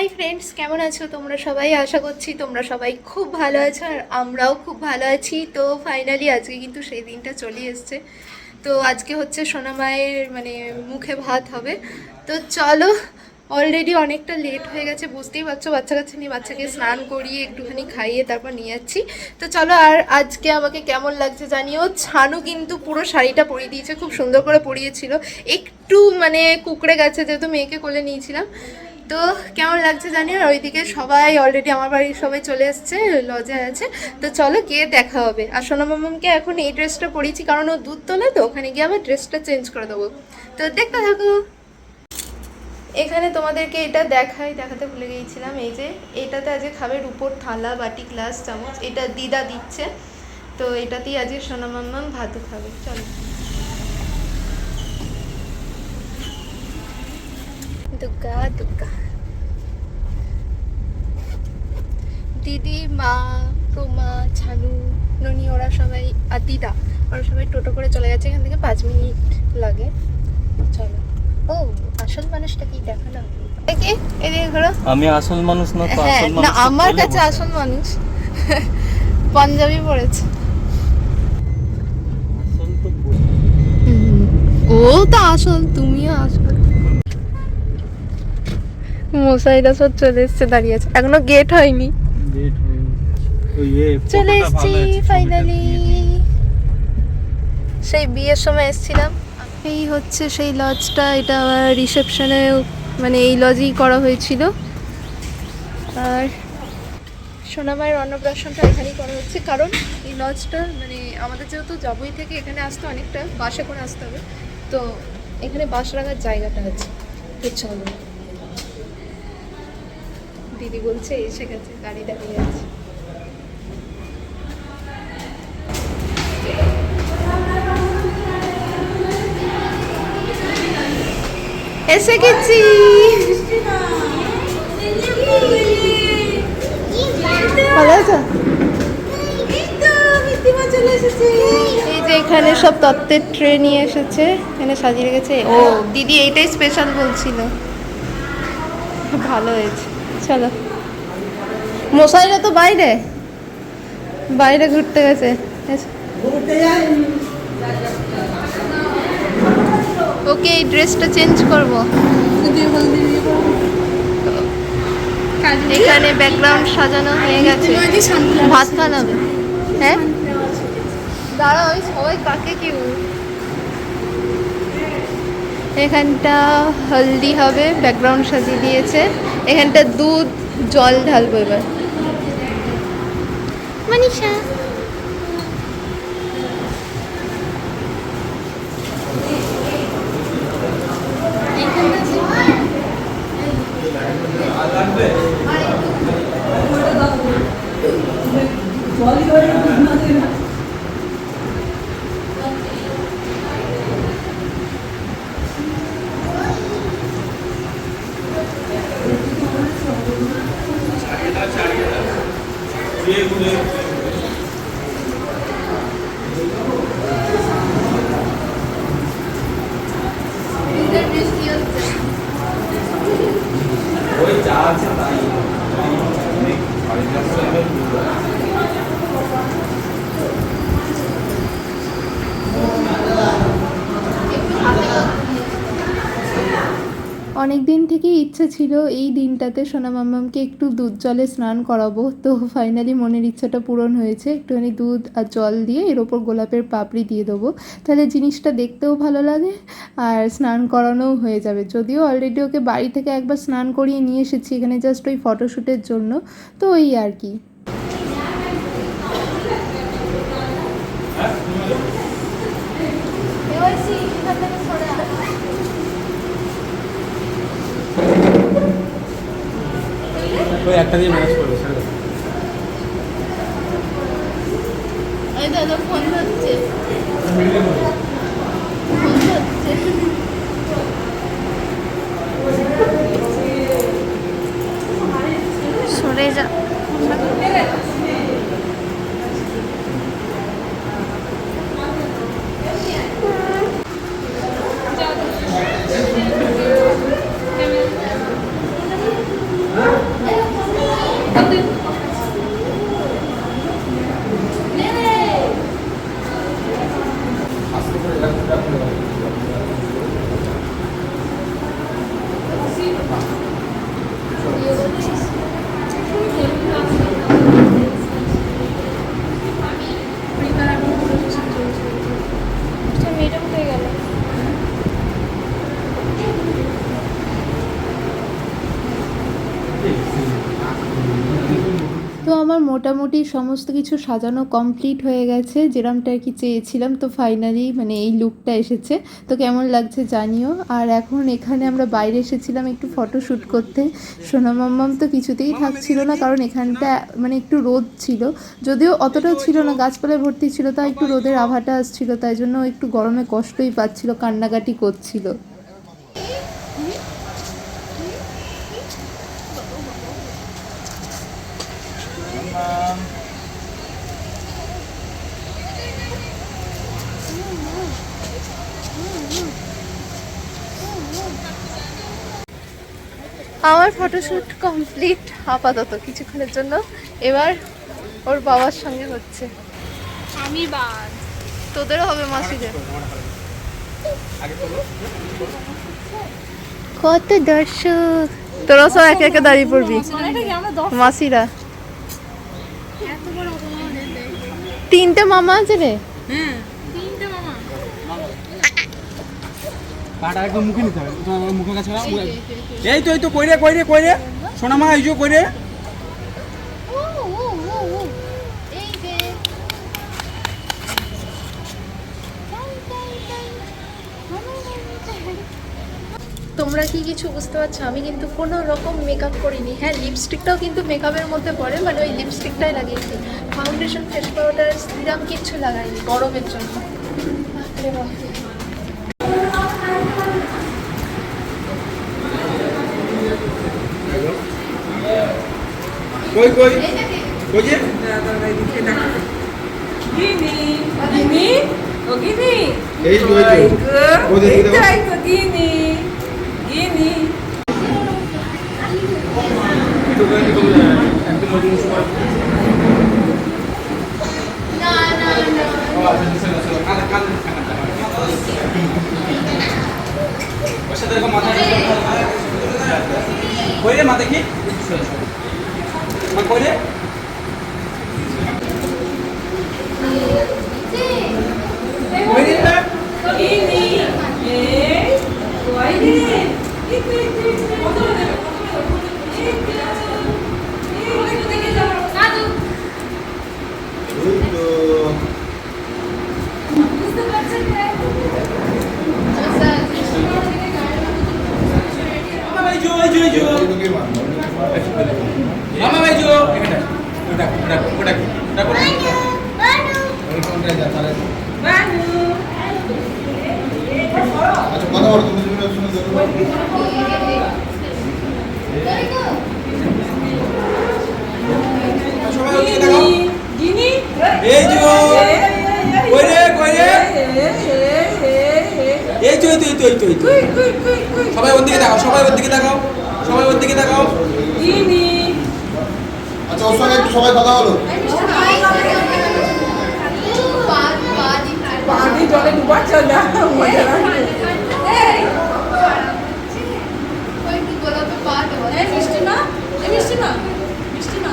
Hi friends কেমন আছো? তোমরা সবাই? আশা করছি তোমরা সবাই খুব ভালো আছো আর আমরাও খুব ভালো আছি। তো ফাইনালি আজকে কিন্তু সেই দিনটা চলে এসছে। তো আজকে হচ্ছে সোনামায়ের মানে মুখে ভাত হবে। তো চলো অলরেডি অনেকটা লেট হয়ে গেছে, বুঝতেই পারছ বাচ্চা কাচ্চা নিয়ে বাচ্চাকে স্নান করিয়ে একটুখানি খাইয়ে তারপর নিয়ে যাচ্ছি। তো চলো, আর আজকে আমাকে কেমন লাগছে জানিও? ছানু কিন্তু পুরো শাড়িটা পরিয়ে দিয়েছে, খুব সুন্দর করে পরিয়েছিল। একটু মানে কুকড়ে গেছে, যেহেতু মেয়েকে কোলে নিয়েছিলাম। তো কেমন লাগছে জানি আর ওইদিকে সবাই অলরেডি আমার বাড়ির সবাই চলে এসছে লজে আছে। তো চলো গিয়ে দেখা হবে। আর সোনা মামামকে এখন এই ড্রেসটা পরিয়েছি, কারণ ও দুধ তোলে তো, ওখানে গিয়ে আবার ড্রেসটা চেঞ্জ করে দেবো। তো দেখতে থাকো। এখানে তোমাদেরকে এটা দেখাই, দেখাতে ভুলে গিয়েছিলাম। এই যে, এটাতে আজকে খাবে রুপোর থালা, বাটি, গ্লাস, চামচ। এটা দিদা দিচ্ছে। তো এটাতেই আজকে সোনা মাম্মাম ভাতও খাবে। চলো। দুর্গা দুর্গা দিদি মা প্রমা ছানু ননি ওরা সবাই আর দিদা ওরা সবাই টোটো করে চলে গেছে এখান থেকে পাঁচ মিনিট লাগে। চলো। ও আসল মানুষটা কি দেখানো আমি আসল মানুষ না তো হ্যাঁ আসল না আমার কাছে আসল মানুষ। পাঞ্জাবি পড়েছে ও তো আসল তুমিও আসল। মশাইরা সব চলে এসছে দাঁড়িয়ে আছে। এখনও গেট হয়নি। চলে এসছি ফাইনালি সেই বিয়ের সময় এসেছিলাম। এই হচ্ছে সেই লজটা এটা আমার রিসেপশনে মানে এই লজেই করা হয়েছিল। আর সোনামায়ের অন্নপ্রাশনটা এখানেই করা হচ্ছে। কারণ এই লজটা মানে আমাদের যেহেতু জবই থেকে এখানে আসতে অনেকটা বাসে করে আসতে হবে। তো এখানে বাস রাখার জায়গাটা আছে। তো চলো দিদি বলছে এসে গেছে গাড়ি দাঁড়িয়ে আছে এসে গেছি। ভালো আছো? এই যে এখানে সব তত্ত্বের ট্রে নিয়ে এসেছে এখানে সাজিয়ে রেখেছে। ও। দিদি এইটাই স্পেশাল বলছিল। ভালো হয়েছে। চলো মশাইরা তো বাইরে। বাইরে ঘুরতে গেছে। ওকে, এই ড্রেসটা চেঞ্জ করব। এখানে ব্যাকগ্রাউন্ড সাজানো হয়ে গেছে। ভাত বানাবে। হ্যাঁ? দাঁড়াও আমি সবাই কাকে কি এখানটা হলদি হবে ব্যাকগ্রাউন্ড সাজিয়ে দিয়েছে। এখানটা দুধ জল ঢালবো এবার। মানিষা ওই অনেক দিন থেকেই ইচ্ছে ছিল এই দিনটাতে সোনা মাম্মামকে একটু দুধ জলে স্নান করাবো। তো ফাইনালি মনের ইচ্ছাটা পূরণ হয়েছে। একটুখানি দুধ আর জল দিয়ে এর ওপর গোলাপের পাপড়ি দিয়ে দেবো। তাহলে জিনিসটা দেখতেও ভালো লাগে আর স্নান করানোও হয়ে যাবে। যদিও অলরেডি ওকে বাড়ি থেকে একবার স্নান করিয়ে নিয়ে এসেছি এখানে জাস্ট ওই ফটোশ্যুটের জন্য। তো ওই আর কি। ওই একটা দিয়ে ম্যানেজ করবে ছেড়ে দাদা ফোন ধরছে। ফোন হচ্ছে সরে যা হ্যাঁ মেয়েটা কোথায় গেল তো আমার মোটামুটি সমস্ত কিছু সাজানো কমপ্লিট হয়ে গেছে। যেরমটা আর কি চেয়েছিলাম, তো ফাইনালি মানে এই লুকটা এসেছে। তো কেমন লাগছে জানিও। আর এখন এখানে আমরা বাইরে এসেছিলাম একটু ফটো শ্যুট করতে। সোনা মাম্মাম তো কিছুতেই থাকছিল না, কারণ এখানটা মানে একটু রোদ ছিল। যদিও অতটাও ছিল না, গাছপালায় ভর্তি ছিল তাই একটু রোদের আভাটা আসছিল, তাই জন্য একটু গরমে কষ্টই পাচ্ছিল, কান্নাকাটি করছিল। আমার ফটোশ্যুট কমপ্লিট আপাতত কিছুক্ষণের জন্য। এবার ওর বাবার সঙ্গে হচ্ছে। আমি বাদ। তোদেরও হবে মাসিদের। কত দর্শক। তোরা সব একে একে দাঁড়িয়ে পড়বি। মাসিরা। তিনটে মামা আছে রে। হ্যাঁ তিনটে মামা। পাটা একদম মুখে নিতে হবে। মুখের কাছে মুখে- এই তো এই তো কইরে কই রে সোনা মা এই যে কইরে ও ও ও ও এই যে তোমরা কি কিছু বুঝতে পারছ? আমি কিন্তু কোনো রকম মেকআপ করিনি। হ্যাঁ লিপস্টিকটাও কিন্তু মেকআপের মধ্যে পড়ে মানে ওই লিপস্টিকটাই লাগিয়েছি। ফাউন্ডেশন ফেস পাউডার সিরাম কিচ্ছু লাগাইনি গরমের জন্য। কই কই? কই যে? Gini, gini, oh gini. এই তো এই তো Baik, Oh, jadi itu kita- itu. একটু করে একটু একদম মজুর সময় না না না কাঁধে কাঁধে ওর সাথে এরকম মাথা কইরে মা দেখি মা কইরে কইরে Baju, baju, baju. এই তো এই তো এই তো এই তো সবাই ওর দিকে তাকাও সবাই ওর দিকে তাকাও সবাই ওর দিকে তাকাও আচ্ছা একটু সবাই কথা পানি জলে ডুবাচ্ছে না মজা লাগছে মিষ্টি না মিষ্টি না মিষ্টি না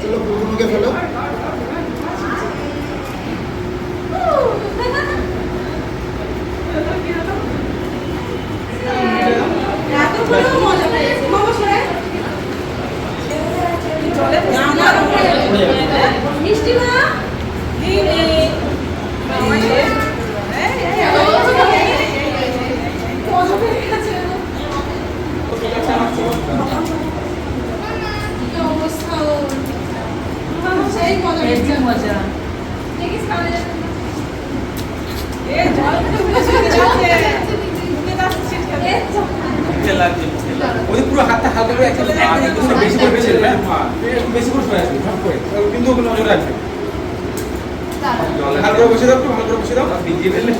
চলো পুরোকে ফেলো এত বড় মজা পেয়েছি মামা সরে জলে মিষ্টি না দিদি মামা মজা পেয়ে গেছে কি অবস্থা ওর সেই মজা পেয়েছে মজা দেখিস খাওয়া যাবে এ জল থেকে উঠে চলে যাচ্ছে উঠে যাচ্ছে ছিটকাতে মুখে লাগছে মুখে লাগছে। ওই পুরো হাতটা হালকা করে একটু একটু বেশি করে বেশি করে হ্যাঁ বেশি সরে আসবে সব করে। কিন্তু ওগুলো নজর রাখবে ভালো করে বসে দাও ভালো করে বসে দাও। ভিজিয়ে ফেললে